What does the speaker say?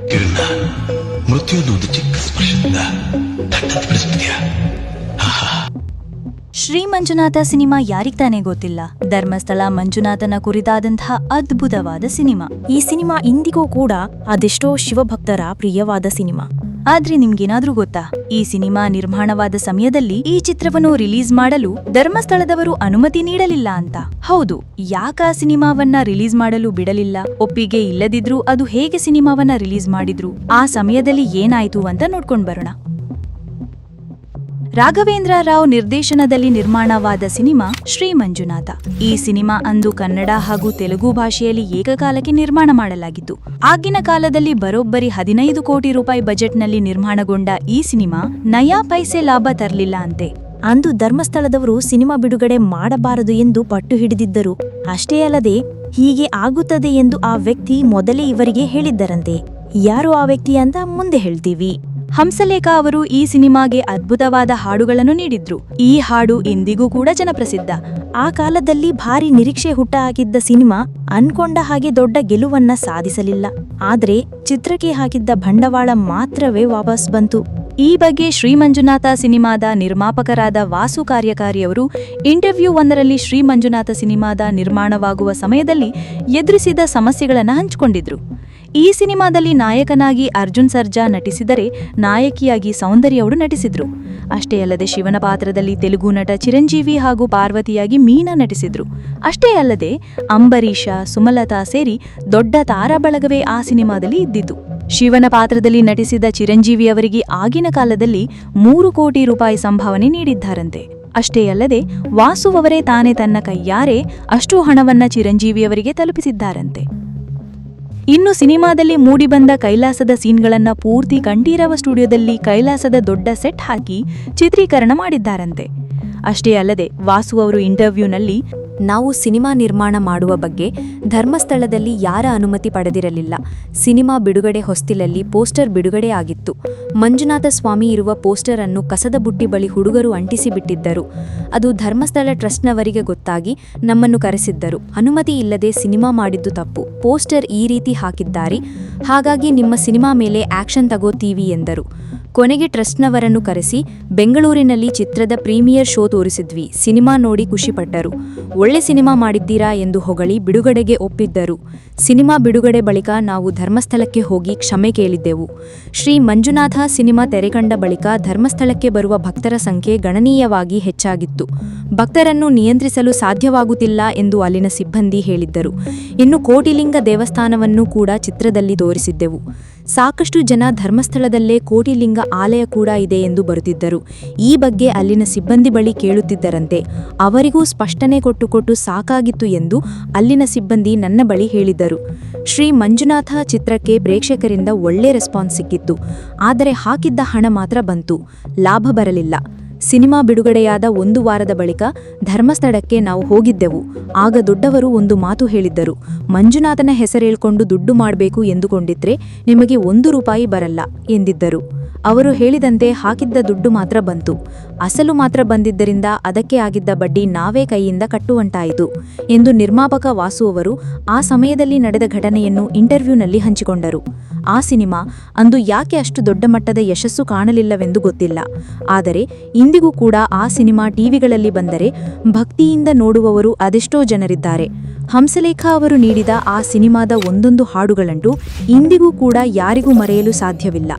ಕಿರಣ ಮೃತ್ಯುವನ್ನು ಒಂದು ಚಿಕ್ಕ ಸ್ಪರ್ಶದಿಂದ ತಟ್ಟಂತ ಬಿಡಿಸ್ಬಿಡ್ತೀಯಾ ಶ್ರೀ ಮಂಜುನಾಥ ಸಿನಿಮಾ ಯಾರಿಗ್ ತಾನೇ ಗೊತ್ತಿಲ್ಲ? ಧರ್ಮಸ್ಥಳ ಮಂಜುನಾಥನ ಕುರಿತಾದಂತಹ ಅದ್ಭುತವಾದ ಸಿನಿಮಾ. ಈ ಸಿನಿಮಾ ಇಂದಿಗೂ ಕೂಡ ಅದೆಷ್ಟೋ ಶಿವಭಕ್ತರ ಪ್ರಿಯವಾದ ಸಿನಿಮಾ. ಆದ್ರೆ ನಿಮ್ಗೇನಾದ್ರೂ ಗೊತ್ತಾ? ಈ ಸಿನಿಮಾ ನಿರ್ಮಾಣವಾದ ಸಮಯದಲ್ಲಿ ಈ ಚಿತ್ರವನ್ನು ರಿಲೀಸ್ ಮಾಡಲು ಧರ್ಮಸ್ಥಳದವರು ಅನುಮತಿ ನೀಡಲಿಲ್ಲ ಅಂತ. ಹೌದು, ಯಾಕ ಸಿನಿಮಾವನ್ನ ರಿಲೀಸ್ ಮಾಡಲು ಬಿಡಲಿಲ್ಲ? ಒಪ್ಪಿಗೆ ಇಲ್ಲದಿದ್ರೂ ಅದು ಹೇಗೆ ಸಿನಿಮಾವನ್ನ ರಿಲೀಸ್ ಮಾಡಿದ್ರು? ಆ ಸಮಯದಲ್ಲಿ ಏನಾಯ್ತು ಅಂತ ನೋಡ್ಕೊಂಡ್ ಬರೋಣ. ರಾಘವೇಂದ್ರ ರಾವ್ ನಿರ್ದೇಶನದಲ್ಲಿ ನಿರ್ಮಾಣವಾದ ಸಿನಿಮಾ ಶ್ರೀ ಮಂಜುನಾಥ ಈ ಸಿನಿಮಾ ಅಂದು ಕನ್ನಡ ಹಾಗೂ ತೆಲುಗು ಭಾಷೆಯಲ್ಲಿ ಏಕಕಾಲಕ್ಕೆ ನಿರ್ಮಾಣ ಮಾಡಲಾಗಿತ್ತು. ಆಗಿನ ಕಾಲದಲ್ಲಿ ಬರೋಬ್ಬರಿ ಹದಿನೈದು ಕೋಟಿ ರೂಪಾಯಿ ಬಜೆಟ್ನಲ್ಲಿ ನಿರ್ಮಾಣಗೊಂಡ ಈ ಸಿನಿಮಾ ನಯಾ ಪೈಸೆ ಲಾಭ ತರಲಿಲ್ಲ ಅಂತೆ. ಅಂದು ಧರ್ಮಸ್ಥಳದವರು ಸಿನಿಮಾ ಬಿಡುಗಡೆ ಮಾಡಬಾರದು ಎಂದು ಪಟ್ಟು ಹಿಡಿದಿದ್ದರು. ಅಷ್ಟೇ ಅಲ್ಲದೆ, ಹೀಗೆ ಆಗುತ್ತದೆ ಎಂದು ಆ ವ್ಯಕ್ತಿ ಮೊದಲೇ ಇವರಿಗೆ ಹೇಳಿದ್ದರಂತೆ. ಯಾರು ಆ ವ್ಯಕ್ತಿ ಅಂತ ಮುಂದೆ ಹೇಳ್ತೀವಿ. ಹಂಸಲೇಖ ಅವರು ಈ ಸಿನಿಮಾಗೆ ಅದ್ಭುತವಾದ ಹಾಡುಗಳನ್ನು ನೀಡಿದ್ರು. ಈ ಹಾಡು ಇಂದಿಗೂ ಕೂಡ ಜನಪ್ರಸಿದ್ಧ. ಆ ಕಾಲದಲ್ಲಿ ಭಾರಿ ನಿರೀಕ್ಷೆ ಹುಟ್ಟ ಹಾಕಿದ್ದ ಸಿನಿಮಾ ಅನ್ಕೊಂಡ ಹಾಗೆ ದೊಡ್ಡ ಗೆಲುವನ್ನ ಸಾಧಿಸಲಿಲ್ಲ. ಆದ್ರೆ ಚಿತ್ರಕ್ಕೆ ಹಾಕಿದ್ದ ಬಂಡವಾಳ ಮಾತ್ರವೇ ವಾಪಸ್ ಬಂತು. ಈ ಬಗ್ಗೆ ಶ್ರೀಮಂಜುನಾಥ ಸಿನಿಮಾದ ನಿರ್ಮಾಪಕರಾದ ವಾಸು ಕಾರ್ಯಕಾರಿಯವರು ಇಂಟರ್ವ್ಯೂ ಒಂದರಲ್ಲಿ ಶ್ರೀಮಂಜುನಾಥ ಸಿನಿಮಾದ ನಿರ್ಮಾಣವಾಗುವ ಸಮಯದಲ್ಲಿ ಎದುರಿಸಿದ ಸಮಸ್ಯೆಗಳನ್ನು ಹಂಚಿಕೊಂಡಿದ್ರು. ಈ ಸಿನಿಮಾದಲ್ಲಿ ನಾಯಕನಾಗಿ ಅರ್ಜುನ್ ಸರ್ಜಾ ನಟಿಸಿದರೆ ನಾಯಕಿಯಾಗಿ ಸೌಂದರ್ಯ ಅವರು ನಟಿಸಿದ್ರು. ಅಷ್ಟೇ ಅಲ್ಲದೆ ಶಿವನ ಪಾತ್ರದಲ್ಲಿ ತೆಲುಗು ನಟ ಚಿರಂಜೀವಿ ಹಾಗೂ ಪಾರ್ವತಿಯಾಗಿ ಮೀನಾ ನಟಿಸಿದ್ರು. ಅಷ್ಟೇ ಅಲ್ಲದೆ ಅಂಬರೀಷ, ಸುಮಲತಾ ಸೇರಿ ದೊಡ್ಡ ತಾರಾ ಬಳಗವೇ ಆ ಸಿನಿಮಾದಲ್ಲಿ ಇದ್ದಿದ್ದು. ಶಿವನ ಪಾತ್ರದಲ್ಲಿ ನಟಿಸಿದ ಚಿರಂಜೀವಿ ಅವರಿಗೆ ಆಗಿನ ಕಾಲದಲ್ಲಿ ಮೂರು ಕೋಟಿ ರೂಪಾಯಿ ಸಂಭಾವನೆ ನೀಡಿದ್ದಾರಂತೆ. ಅಷ್ಟೇ ಅಲ್ಲದೆ ವಾಸುವವರೇ ತಾನೇ ತನ್ನ ಕೈಯಾರೆ ಅಷ್ಟು ಹಣವನ್ನ ಚಿರಂಜೀವಿಯವರಿಗೆ ತಲುಪಿಸಿದ್ದಾರಂತೆ. ಇನ್ನು ಸಿನಿಮಾದಲ್ಲಿ ಮೂಡಿಬಂದ ಕೈಲಾಸದ ಸೀನ್ಗಳನ್ನ ಪೂರ್ತಿ ಕಂಠೀರವ ಸ್ಟುಡಿಯೋದಲ್ಲಿ ಕೈಲಾಸದ ದೊಡ್ಡ ಸೆಟ್ ಹಾಕಿ ಚಿತ್ರೀಕರಣ ಮಾಡಿದ್ದಾರಂತೆ. ಅಷ್ಟೇ ಅಲ್ಲದೆ ವಾಸು ಅವರು ಇಂಟರ್ವ್ಯೂನಲ್ಲಿ ನಾವು ಸಿನಿಮಾ ನಿರ್ಮಾಣ ಮಾಡುವ ಬಗ್ಗೆ ಧರ್ಮಸ್ಥಳದಲ್ಲಿ ಯಾರ ಅನುಮತಿ ಪಡೆದಿರಲಿಲ್ಲ. ಸಿನಿಮಾ ಬಿಡುಗಡೆ ಹೊಸ್ತಿಲಲ್ಲಿ ಪೋಸ್ಟರ್ ಬಿಡುಗಡೆ ಆಗಿತ್ತು. ಮಂಜುನಾಥ ಸ್ವಾಮಿ ಇರುವ ಪೋಸ್ಟರ್ ಅನ್ನು ಕಸದ ಬುಟ್ಟಿ ಬಳಿ ಹುಡುಗರು ಅಂಟಿಸಿ ಬಿಟ್ಟಿದ್ದರು ಅದು ಧರ್ಮಸ್ಥಳ ಟ್ರಸ್ಟ್ನವರಿಗೆ ಗೊತ್ತಾಗಿ ನಮ್ಮನ್ನು ಕರೆಸಿದ್ದರು. ಅನುಮತಿ ಇಲ್ಲದೆ ಸಿನಿಮಾ ಮಾಡಿದ್ದು ತಪ್ಪು. ಪೋಸ್ಟರ್ ಈ ರೀತಿ ಹಾಕಿದ್ದಾರೆ, ಹಾಗಾಗಿ ನಿಮ್ಮ ಸಿನಿಮಾ ಮೇಲೆ ಆಕ್ಷನ್ ತಗೋತೀವಿ ಎಂದರು. ಕೊನೆಗೆ ಟ್ರಸ್ಟ್ನವರನ್ನು ಕರೆಸಿ ಬೆಂಗಳೂರಿನಲ್ಲಿ ಚಿತ್ರದ ಪ್ರೀಮಿಯರ್ ಶೋ ತೋರಿಸಿದ್ವಿ. ಸಿನಿಮಾ ನೋಡಿ ಖುಷಿಪಟ್ಟರು. ಒಳ್ಳೆ ಸಿನಿಮಾ ಮಾಡಿದ್ದೀರಾ ಎಂದು ಹೊಗಳಿ ಬಿಡುಗಡೆಗೆ ಒಪ್ಪಿದ್ದರು. ಸಿನಿಮಾ ಬಿಡುಗಡೆ ಬಳಿಕ ನಾವು ಧರ್ಮಸ್ಥಳಕ್ಕೆ ಹೋಗಿ ಕ್ಷಮೆ ಕೇಳಿದ್ದೆವು. ಶ್ರೀ ಮಂಜುನಾಥ ಸಿನಿಮಾ ತೆರೆಕಂಡ ಬಳಿಕ ಧರ್ಮಸ್ಥಳಕ್ಕೆ ಬರುವ ಭಕ್ತರ ಸಂಖ್ಯೆ ಗಣನೀಯವಾಗಿ ಹೆಚ್ಚಾಗಿತ್ತು. ಭಕ್ತರನ್ನು ನಿಯಂತ್ರಿಸಲು ಸಾಧ್ಯವಾಗುತ್ತಿಲ್ಲ ಎಂದು ಅಲ್ಲಿನ ಸಿಬ್ಬಂದಿ ಹೇಳಿದ್ದರು. ಇನ್ನು ಕೋಟಿಲಿಂಗ ದೇವಸ್ಥಾನವನ್ನು ಕೂಡ ಚಿತ್ರದಲ್ಲಿ ತೋರಿಸಿದ್ದೆವು. ಸಾಕಷ್ಟು ಜನ ಧರ್ಮಸ್ಥಳದಲ್ಲೇ ಕೋಟಿಲಿಂಗ ಆಲಯ ಕೂಡ ಇದೆ ಎಂದು ಬರುತ್ತಿದ್ದರು ಈ ಬಗ್ಗೆ ಅಲ್ಲಿನ ಸಿಬ್ಬಂದಿ ಬಳಿ ಕೇಳುತ್ತಿದ್ದರಂತೆ, ಅವರಿಗೂ ಸ್ಪಷ್ಟನೆ ಕೊಟ್ಟುಕೊಟ್ಟು ಕೊಟ್ಟು ಸಾಕಾಗಿತ್ತು ಎಂದು ಅಲ್ಲಿನ ಸಿಬ್ಬಂದಿ ನನ್ನ ಬಳಿ ಹೇಳಿದ್ದರು. ಶ್ರೀ ಮಂಜುನಾಥ ಚಿತ್ರಕ್ಕೆ ಪ್ರೇಕ್ಷಕರಿಂದ ಒಳ್ಳೆ ರೆಸ್ಪಾನ್ಸ್ ಸಿಕ್ಕಿತ್ತು. ಆದರೆ ಹಾಕಿದ್ದ ಹಣ ಮಾತ್ರ ಬಂತು. ಲಾಭ ಬರಲಿಲ್ಲ. ಸಿನಿಮಾ ಬಿಡುಗಡೆಯಾದ ಒಂದು ವಾರದ ಬಳಿಕ ಧರ್ಮಸ್ಥಳಕ್ಕೆ ನಾವು ಹೋಗಿದ್ದೆವು. ಆಗ ದೊಡ್ಡವರು ಒಂದು ಮಾತು ಹೇಳಿದ್ದರು. ಮಂಜುನಾಥನ ಹೆಸರೇಳ್ಕೊಂಡು ದುಡ್ಡು ಮಾಡಬೇಕು ಎಂದುಕೊಂಡಿದ್ರೆ ನಿಮಗೆ ಒಂದು ರೂಪಾಯಿ ಬರಲ್ಲ ಎಂದಿದ್ದರು. ಅವರು ಹೇಳಿದಂತೆ ಹಾಕಿದ್ದ ದುಡ್ಡು ಮಾತ್ರ ಬಂತು. ಅಸಲು ಮಾತ್ರ ಬಂದಿದ್ದರಿಂದ ಅದಕ್ಕೆ ಆಗಿದ್ದ ಬಡ್ಡಿ ನಾವೇ ಕೈಯಿಂದ ಕಟ್ಟುವಂಟಾಯಿತು ಎಂದು ನಿರ್ಮಾಪಕ ವಾಸು ಅವರು ಆ ಸಮಯದಲ್ಲಿ ನಡೆದ ಘಟನೆಯನ್ನು ಇಂಟರ್ವ್ಯೂನಲ್ಲಿ ಹಂಚಿಕೊಂಡರು. ಆ ಸಿನಿಮಾ ಅಂದು ಯಾಕೆ ಅಷ್ಟು ದೊಡ್ಡ ಮಟ್ಟದ ಯಶಸ್ಸು ಕಾಣಲಿಲ್ಲವೆಂದು ಗೊತ್ತಿಲ್ಲ. ಆದರೆ ಇಂದಿಗೂ ಕೂಡ ಆ ಸಿನಿಮಾ ಟಿವಿಗಳಲ್ಲಿ ಬಂದರೆ ಭಕ್ತಿಯಿಂದ ನೋಡುವವರು ಅದೆಷ್ಟೋ ಜನರಿದ್ದಾರೆ. ಹಂಸಲೇಖ ಅವರು ನೀಡಿದ ಆ ಸಿನಿಮಾದ ಒಂದೊಂದು ಹಾಡುಗಳಂಟು ಇಂದಿಗೂ ಕೂಡ ಯಾರಿಗೂ ಮರೆಯಲು ಸಾಧ್ಯವಿಲ್ಲ.